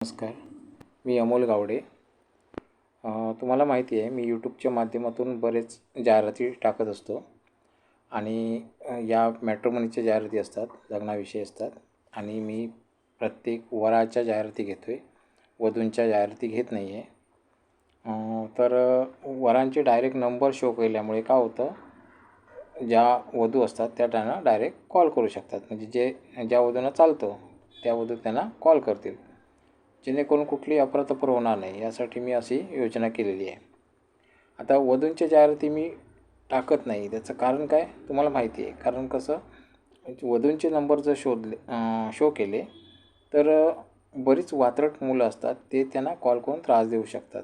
नमस्कार मी अमोल गावडे. तुम्हाला माहिती आहे मी यूट्यूबच्या माध्यमातून बरेच जाहिराती टाकत असतो. आणि या मॅट्रोमनीच्या जाहिराती असतात लग्नाविषयी असतात. आणि मी प्रत्येक वराच्या जाहिराती घेतो आहे वधूंच्या जाहिराती घेत नाही आहे तर वरांचे डायरेक्ट नंबर शो केल्यामुळे काय होतं ज्या वधू असतात त्या त्यांना डायरेक्ट कॉल करू शकतात. म्हणजे जे ज्या वधूंना चालतं त्या वधू त्यांना कॉल करतील. जेणेकरून कुठली अफरातफर होणार नाही. यासाठी मी अशी योजना केलेली आहे. आता वधूंच्या जाहिराती मी टाकत नाही. त्याचं कारण काय? तुम्हाला माहिती आहे. कारण कसं? वधूंचे नंबर जर शोधले शो केले तर बरीच वात्रट मुलं असतात. ते त्यांना कॉल करून त्रास देऊ शकतात.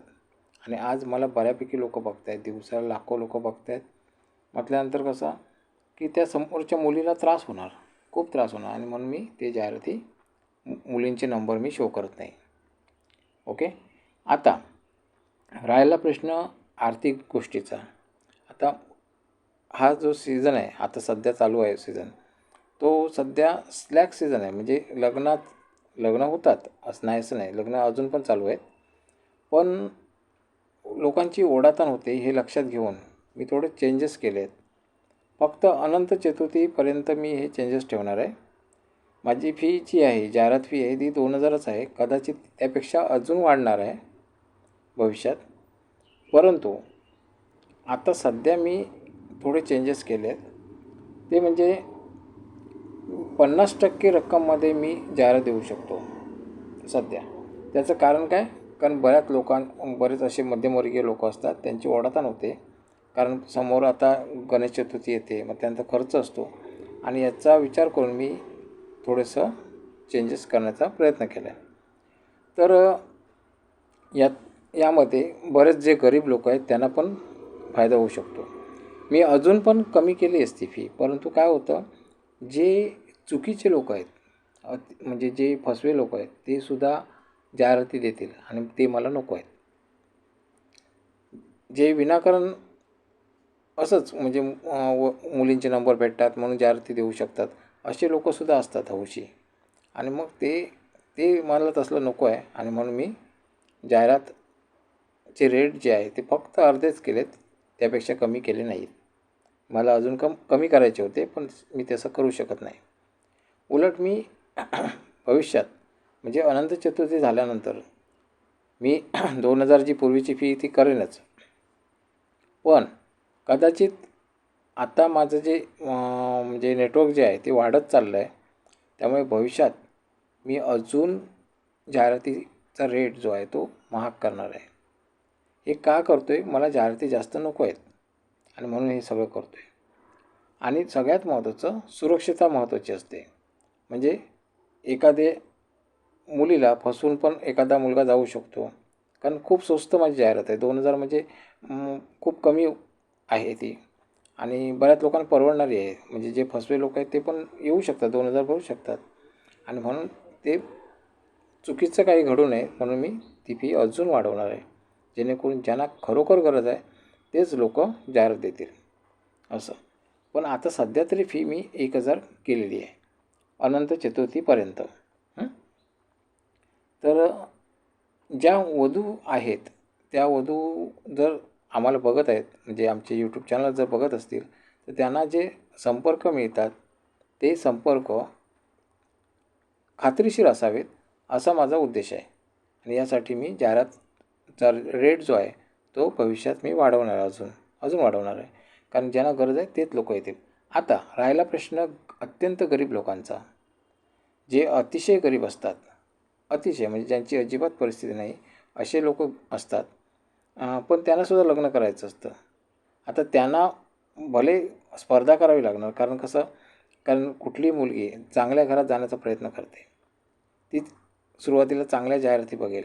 आणि आज मला बऱ्यापैकी लोकं बघत आहेत दिवसाला लाखो लोकं बघत आहेत म्हटल्यानंतर कसं? की त्या समोरच्या मुलीला त्रास होणार. खूप त्रास होणार. आणि म्हणून मी ते जाहिराती मु- मुलींचे नंबर मी शो करत नाही. ओके? आता राहिला प्रश्न आर्थिक गोष्टीचा. आता हा जो सीझन आहे आता सध्या चालू आहे सीझन तो सध्या स्लॅक सीझन आहे. म्हणजे लग्नात लग्न होतात असं नाही असं नाही. लग्न अजून पण चालू आहेत. पण लोकांची ओढाताण होते हे लक्षात घेऊन मी थोडे चेंजेस केले आहेत फक्त अनंत चतुर्थीपर्यंत मी हे चेंजेस ठेवणार आहे. माझी फी जी आहे जाहिरात फी आहे ती दोन हजारच आहे. कदाचित त्यापेक्षा अजून वाढणार आहे भविष्यात. परंतु आता सध्या मी थोडे चेंजेस केले आहेत ते म्हणजे पन्नास टक्के रक्कममध्ये मी जाहिरात देऊ शकतो सध्या. त्याचं कारण काय? कारण बऱ्याच लोकां बरेच असे मध्यमवर्गीय लोक असतात त्यांची ओढाताण होते कारण समोर आता गणेश चतुर्थी येते मग त्यांचा खर्च असतो. आणि याचा विचार करून मी थोडंसं चेंजेस करण्याचा प्रयत्न केला आहे तर यात यामध्ये बरेच जे गरीब लोक आहेत त्यांना पण फायदा होऊ शकतो. मी अजून पण कमी केली असती फी परंतु काय होतं जे चुकीचे लोक आहेत म्हणजे जे फसवे लोक आहेत ते सुद्धा जाहिराती देतील आणि ते मला नको आहेत. जे विनाकारण असंच म्हणजे व मुलींचे नंबर भेटतात म्हणून जाहिराती देऊ शकतात. असे लोकंसुद्धा असतात हौशी. आणि मग ते ते मला तसलं नको आहे. आणि म्हणून मी जाहिरातचे रेट जे आहे ते फक्त अर्धेच केलेत. त्यापेक्षा कमी केले नाहीत. मला अजून कम कमी करायचे होते पण मी तसं करू शकत नाही. उलट मी भविष्यात म्हणजे अनंत चतुर्थी झाल्यानंतर मी दोन हजारची पूर्वीची फी ती करेनच. पण कदाचित आता माझं जे म्हणजे नेटवर्क जे आहे ते वाढत चाललं आहे त्यामुळे भविष्यात मी अजून जाहिरातीचा रेट जो आहे तो महाग करणार आहे. हे का करतो आहे मला जाहिराती जास्त नको आहेत. आणि म्हणून हे सगळं करतो आहे आणि सगळ्यात महत्त्वाचं सुरक्षितता महत्त्वाची असते. म्हणजे एखादे मुलीला फसवून पण एखादा मुलगा जाऊ शकतो. कारण खूप स्वस्त माझी जाहिरात आहे. दोन हजार म्हणजे खूप कमी आहे ती. आणि बऱ्याच लोकांना परवडणारी आहे. म्हणजे जे फसवे लोक आहेत ते पण येऊ शकतात दोन हजार भरू शकतात. आणि म्हणून ते चुकीचं काही घडू नये म्हणून मी ती फी अजून वाढवणार आहे. जेणेकरून ज्यांना खरोखर गरज आहे तेच लोक जाहिरात देतील. असं. पण आता सध्या तरी फी मी एक हजार केलेली आहे. अनंत चतुर्थीपर्यंत तर ज्या वधू आहेत त्या वधू जर आम्हाला बघत आहेत. म्हणजे आमचे यूट्यूब चॅनल जर बघत असतील तर त्यांना जे संपर्क मिळतात ते संपर्क खात्रीशीर असावेत असा माझा उद्देश आहे. आणि यासाठी मी जाहिरातचा रेट जो आहे तो भविष्यात मी वाढवणार आहे अजून अजून वाढवणार आहे. कारण ज्यांना गरज आहे तेच लोक येतील. आता राहिला प्रश्न अत्यंत गरीब लोकांचा. जे अतिशय गरीब असतात अतिशय म्हणजे ज्यांची अजिबात परिस्थिती नाही असे लोक असतात. पण त्यांनासुद्धा लग्न करायचं असतं. आता त्यांना भले स्पर्धा करावी लागणार कारण कसं कारण कुठलीही मुलगी चांगल्या घरात जाण्याचा प्रयत्न करते. ती सुरुवातीला चांगल्या जाहिराती बघेल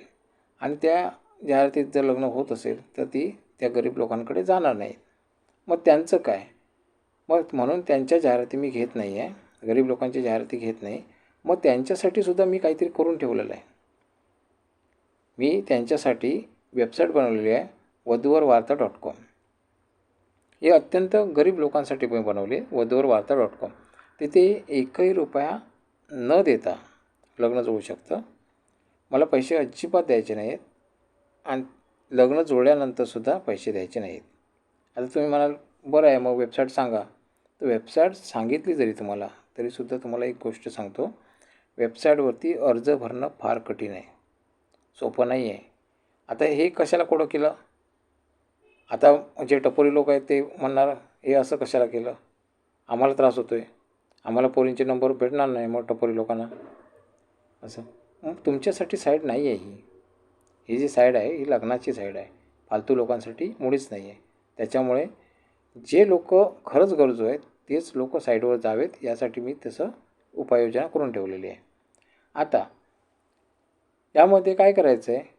आणि त्या जाहिरातीत जर लग्न होत असेल तर ती त्या गरीब लोकांकडे जाणार नाही. मग त्यांचं काय? मग म्हणून त्यांच्या जाहिराती मी घेत नाही आहे गरीब लोकांच्या जाहिराती घेत नाही. मग त्यांच्यासाठी सुद्धा मी काहीतरी करून ठेवलेलं आहे. मी त्यांच्यासाठी वेबसाईट बनवलेली आहे वधूवर वार्ता डॉट कॉम. हे अत्यंत गरीब लोकांसाठी मी बनवली आहे वधूवर वार्ता डॉट कॉम. तिथे एकही रुपया न देता लग्न जुळू शकतं. मला पैसे अजिबात द्यायचे नाहीत आणि लग्न जुळल्यानंतरसुद्धा पैसे द्यायचे नाहीत. आता तुम्ही म्हणाल बरं आहे मग वेबसाईट सांगा. तर वेबसाईट सांगितली जरी तुम्हाला तरीसुद्धा तुम्हाला एक गोष्ट सांगतो. वेबसाईटवरती अर्ज भरणं फार कठीण आहे. सोपं नाही आहे आता हे कशाला कोडं केलं? आता जे टपोरी लोक आहेत ते म्हणणार हे असं कशाला केलं? आम्हाला त्रास होतो आहे आम्हाला पोरींचे नंबर भेटणार नाही मग टपोरी लोकांना. असं. मग तुमच्यासाठी साईड नाही आहे ही. ही जी साईड आहे ही लग्नाची साईड आहे. फालतू लोकांसाठी मुळीच नाही आहे त्याच्यामुळे जे लोक खरंच गरजू आहेत तेच लोक साईडवर जावेत. यासाठी मी तसं उपाययोजना करून ठेवलेली आहे. आता यामध्ये काय करायचं आहे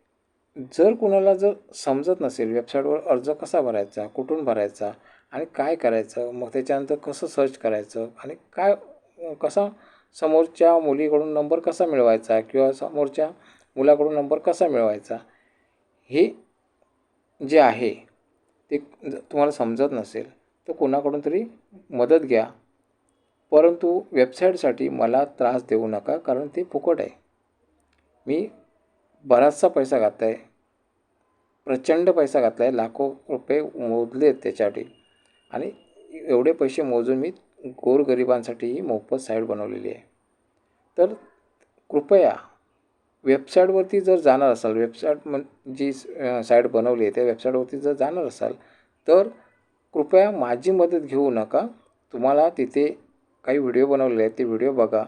जर कुणाला जर समजत नसेल वेबसाईटवर अर्ज कसा भरायचा कुठून भरायचा आणि काय करायचं मग त्याच्यानंतर कसं सर्च करायचं आणि काय कसा समोरच्या मुलीकडून नंबर कसा मिळवायचा किंवा समोरच्या मुलाकडून नंबर कसा मिळवायचा हे जे आहे ते तुम्हाला समजत नसेल तर कोणाकडून तरी मदत घ्या. परंतु वेबसाईटसाठी मला त्रास देऊ नका कारण ते फुकट आहे. मी बराचसा पैसा घातला आहे प्रचंड पैसा घातला आहे लाखो रुपये मोजले आहेत त्याच्यासाठी. आणि एवढे पैसे मोजून मी गोरगरिबांसाठी ही मोफत साईट बनवलेली आहे. तर कृपया वेबसाईटवरती जर जाणार असाल वेबसाईट मग जी साईट बनवली आहे त्या वेबसाईटवरती जर जाणार असाल तर कृपया माझी मदत घेऊ नका. तुम्हाला तिथे काही व्हिडिओ बनवलेले आहेत ते व्हिडिओ बघा.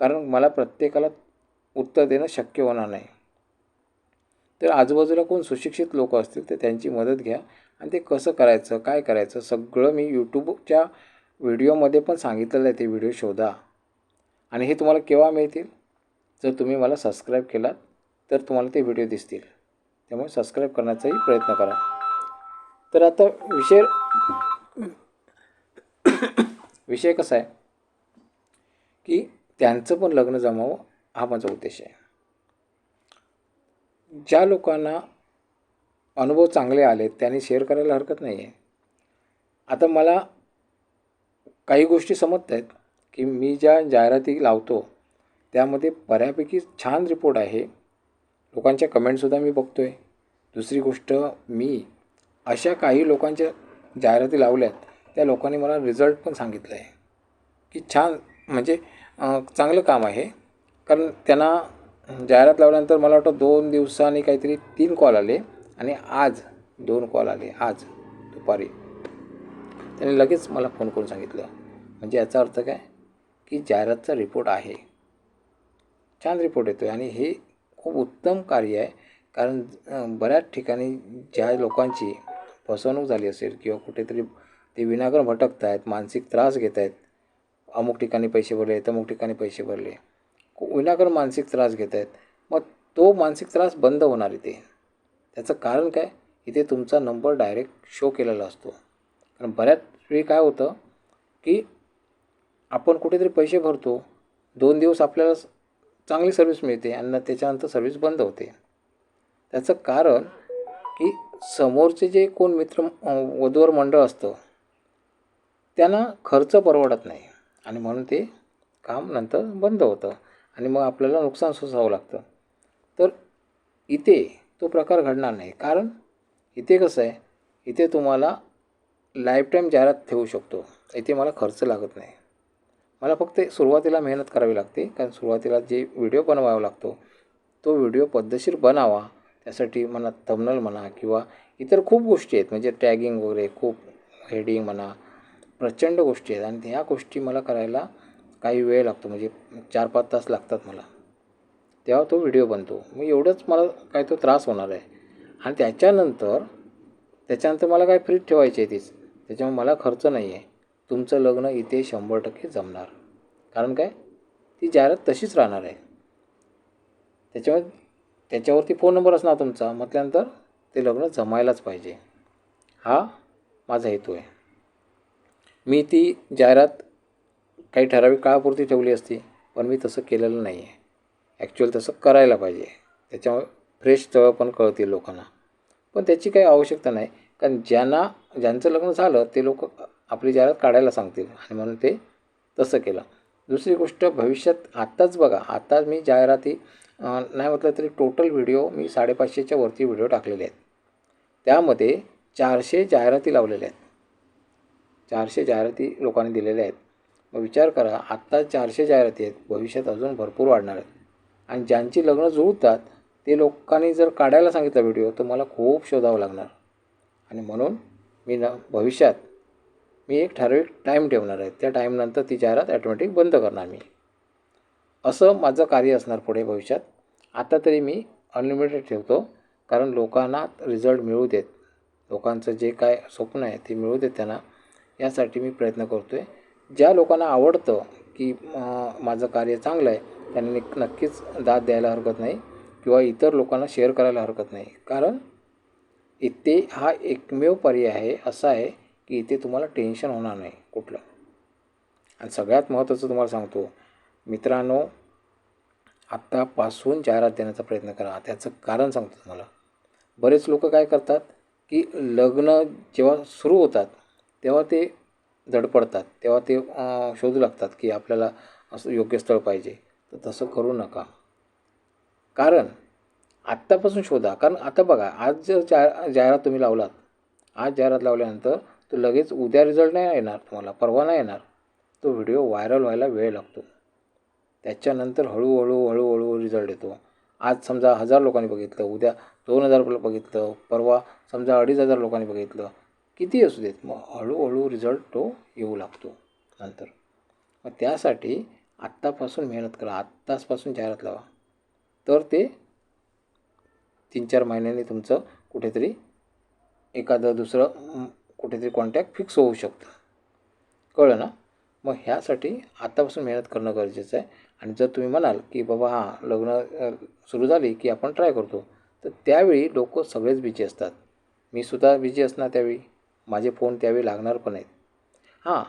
कारण मला प्रत्येकाला उत्तर देणं शक्य होणार नाही. तर आजूबाजूला कोण सुशिक्षित लोक असतील तर त्यांची मदत घ्या. आणि ते कसं करायचं काय करायचं सगळं मी यूट्यूबच्या व्हिडिओमध्ये पण सांगितलेलं आहे ते व्हिडिओ शोधा. आणि हे तुम्हाला केव्हा मिळतील? जर तुम्ही मला सबस्क्राईब केलात तर तुम्हाला ते व्हिडिओ दिसतील. त्यामुळे सबस्क्राईब करण्याचाही प्रयत्न करा. तर आता विषय विषय कसा आहे? की त्यांचं पण लग्न जमावं हा माझा उद्देश आहे. ज्या लोकांना अनुभव चांगले आले त्यांनी शेअर करायला हरकत नाही आहे आता मला काही गोष्टी समजत आहेत की मी ज्या जाहिराती लावतो त्यामध्ये बऱ्यापैकी छान रिपोर्ट आहे. लोकांच्या कमेंटसुद्धा मी बघतो आहे दुसरी गोष्ट मी अशा काही लोकांच्या जाहिराती लावल्यात त्या लोकांनी मला रिझल्ट पण सांगितलं आहे की छान म्हणजे चांगलं काम आहे. कारण त्यांना जाहिरात लावल्यानंतर मला वाटतं दोन दिवसांनी काहीतरी तीन कॉल आले आणि आज दोन कॉल आले आज दुपारी. त्यांनी लगेच मला फोन करून सांगितलं. म्हणजे याचा अर्थ काय? की जाहिरातचा रिपोर्ट आहे. छान रिपोर्ट येतो आहे आणि हे खूप उत्तम कार्य आहे. कारण बऱ्याच ठिकाणी ज्या लोकांची फसवणूक झाली असेल किंवा कुठेतरी ते विनाकारण भटकत आहेत मानसिक त्रास घेत आहेत अमुक ठिकाणी पैसे भरले तमुक ठिकाणी पैसे भरले विनाकारण मानसिक त्रास घेत आहेत मग तो मानसिक त्रास बंद होणार इथे. त्याचं कारण काय? इथे तुमचा नंबर डायरेक्ट शो केलेला असतो. कारण बऱ्याच वेळी काय होतं की आपण कुठेतरी पैसे भरतो दोन दिवस आपल्याला चांगली सर्व्हिस मिळते आणि त्याच्यानंतर सर्व्हिस बंद होते. त्याचं कारण की समोरचे जे कोण मित्र वधूवर मंडळ असतं त्यांना खर्च परवडत नाही आणि म्हणून ते काम नंतर बंद होतं. आणि मग आपल्याला नुकसान सोसावं लागतं. तर इथे तो प्रकार घडणार नाही. कारण इथे कसं आहे इथे तुम्हाला लाईफटाईम जाहिरात ठेवू शकतो. इथे मला खर्च लागत नाही. मला फक्त सुरुवातीला मेहनत करावी लागते. कारण सुरुवातीला जे व्हिडिओ बनवावा लागतो तो व्हिडिओ पद्धतशीर बनावा. त्यासाठी म्हणा थंबनेल म्हणा किंवा इतर खूप गोष्टी आहेत. म्हणजे टॅगिंग वगैरे खूप हेडिंग म्हणा प्रचंड गोष्टी आहेत. आणि ह्या गोष्टी मला करायला काही वेळ लागतो म्हणजे चार पाच तास लागतात मला. तेव्हा तो व्हिडिओ बनतो. मग एवढंच मला काय तो त्रास होणार आहे. आणि त्याच्यानंतर त्याच्यानंतर मला काय फ्रीज ठेवायची आहे तीच. त्याच्यामुळे मला खर्च नाही आहे. तुमचं लग्न इथे शंभर टक्के जमणार. कारण काय? ती जाहिरात तशीच राहणार आहे. त्याच्यामुळे त्याच्यावरती फोन नंबर असणार तुमचा. म्हटल्यानंतर ते लग्न जमायलाच पाहिजे. हा माझा हेतू आहे. मी ती जाहिरात काही ठराविक काळापुरती ठेवली असती पण मी तसं केलेलं नाही आहे ॲक्च्युअल तसं करायला पाहिजे. त्याच्यामुळे फ्रेश स्थळं पण कळतील लोकांना. पण त्याची काही आवश्यकता नाही. कारण ज्यांना ज्यांचं लग्न झालं ते लोक आपली जाहिरात काढायला सांगतील. आणि म्हणून ते तसं केलं. दुसरी गोष्ट भविष्यात आत्ताच बघा. आत्ताच मी जाहिराती नाही म्हटलं तरी टोटल व्हिडिओ मी साडेपाचशेच्या वरती व्हिडिओ टाकलेले आहेत. त्यामध्ये चारशे जाहिराती लावलेल्या आहेत. चारशे जाहिराती लोकांनी दिलेल्या आहेत. मग विचार करा आत्ता चारशे जाहिराती आहेत भविष्यात अजून भरपूर वाढणार आहेत. आणि ज्यांची लग्न जुळतात ते लोकांनी जर काढायला सांगितला व्हिडिओ तर मला खूप शोधावं लागणार. आणि म्हणून मी न भविष्यात मी एक ठराविक टाईम ठेवणार आहे. त्या टाईमनंतर ती जाहिरात ॲटोमॅटिक बंद करणार मी. असं माझं कार्य असणार पुढे भविष्यात. आता तरी मी अनलिमिटेड ठेवतो कारण लोकांना रिझल्ट मिळू देत. लोकांचं जे काय स्वप्न आहे ते मिळू देत त्यांना. यासाठी मी प्रयत्न करतो आहे ज्या लोकांना आवडतं की माझं कार्य चांगलं आहे त्यांनी नक्कीच दाद द्यायला हरकत नाही किंवा इतर लोकांना शेअर करायला हरकत नाही. कारण इथे हा एकमेव पर्याय आहे असा आहे की इथे तुम्हाला टेन्शन होणार नाही कुठलं. आणि सगळ्यात महत्त्वाचं तुम्हाला सांगतो मित्रांनो आत्तापासून जाहिरात देण्याचा प्रयत्न करा. त्याचं कारण सांगतो तुम्हाला. बरेच लोक काय करतात की लग्न जेव्हा सुरू होतात तेव्हा ते धडपडतात तेव्हा ते शोधू लागतात की आपल्याला असं योग्य स्थळ पाहिजे. तर तसं करू नका. कारण आत्तापासून शोधा. कारण आता बघा आज जर जा जाहिरात तुम्ही लावलात आज जाहिरात लावल्यानंतर तो लगेच उद्या रिझल्ट नाही येणार तुम्हाला परवा नाही येणार. तो व्हिडिओ व्हायरल व्हायला वेळ लागतो. त्याच्यानंतर हळूहळू हळूहळू रिझल्ट येतो. आज समजा हजार लोकांनी बघितलं उद्या दोन हजार बघितलं परवा समजा अडीच हजार लोकांनी बघितलं किती असू देत? मग हळूहळू रिझल्ट तो येऊ लागतो नंतर. मग त्यासाठी आत्तापासून मेहनत करा. आत्ताचपासून जाहिरात लावा. तर ते तीन चार महिन्यांनी तुमचं कुठेतरी एखादं दुसरं कुठेतरी कॉन्टॅक्ट फिक्स होऊ शकतं. कळलं ना? मग ह्यासाठी आत्तापासून मेहनत करणं गरजेचं आहे. आणि जर तुम्ही म्हणाल की बाबा हां लग्न सुरू झाली की आपण ट्राय करतो तर त्यावेळी लोक सगळेच बिजी असतात. मी सुद्धा बिजी असणार त्यावेळी. माझे फोन त्यावेळी लागणार पण आहेत. हां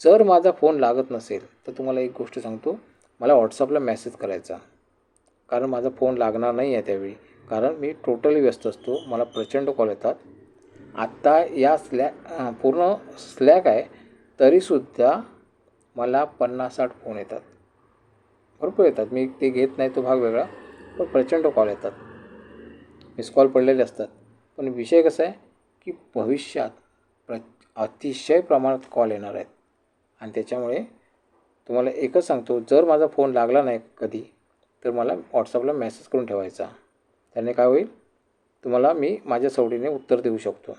जर माझा फोन लागत नसेल तर तुम्हाला एक गोष्ट सांगतो. मला व्हॉट्सअपला मेसेज करायचा. कारण माझा फोन लागणार नाही आहे त्यावेळी. कारण मी टोटली व्यस्त असतो. मला प्रचंड कॉल येतात. आत्ता या स्लॅ पूर्ण स्लॅक आहे. तरीसुद्धा मला पन्नास साठ फोन येतात. भरपूर येतात. मी ते घेत नाही तो भाग वेगळा. पण प्रचंड कॉल येतात. मिस कॉल पडलेले असतात. पण विषय कसा आहे की भविष्यात प्र अतिशय प्रमाणात कॉल येणार आहेत. आणि त्याच्यामुळे तुम्हाला एकच सांगतो जर माझा फोन लागला नाही कधी तर मला व्हॉट्सअपला मेसेज करून ठेवायचा. त्याने काय होईल? तुम्हाला मी माझ्या सवडीने उत्तर देऊ शकतो.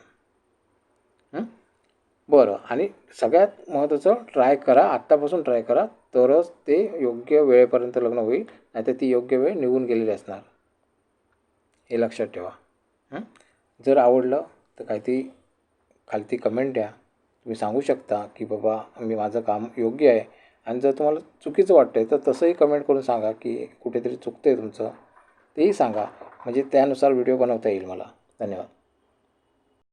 बरं. आणि सगळ्यात महत्त्वाचं ट्राय करा. आत्तापासून ट्राय करा. तरच ते योग्य वेळेपर्यंत लग्न होईल. नाहीतर ती योग्य वेळ निघून गेलेली असणार. हे लक्षात ठेवा. जर आवडलं तर काहीतरी खालती कमेंट द्या. तुम्ही सांगू शकता की बाबा मी माझं काम योग्य आहे. आणि जर तुम्हाला चुकीचं वाटतं आहे तर तसंही कमेंट करून सांगा की कुठेतरी चुकतं आहे तुमचं. तेही सांगा. म्हणजे त्यानुसार व्हिडिओ बनवता येईल मला. धन्यवाद.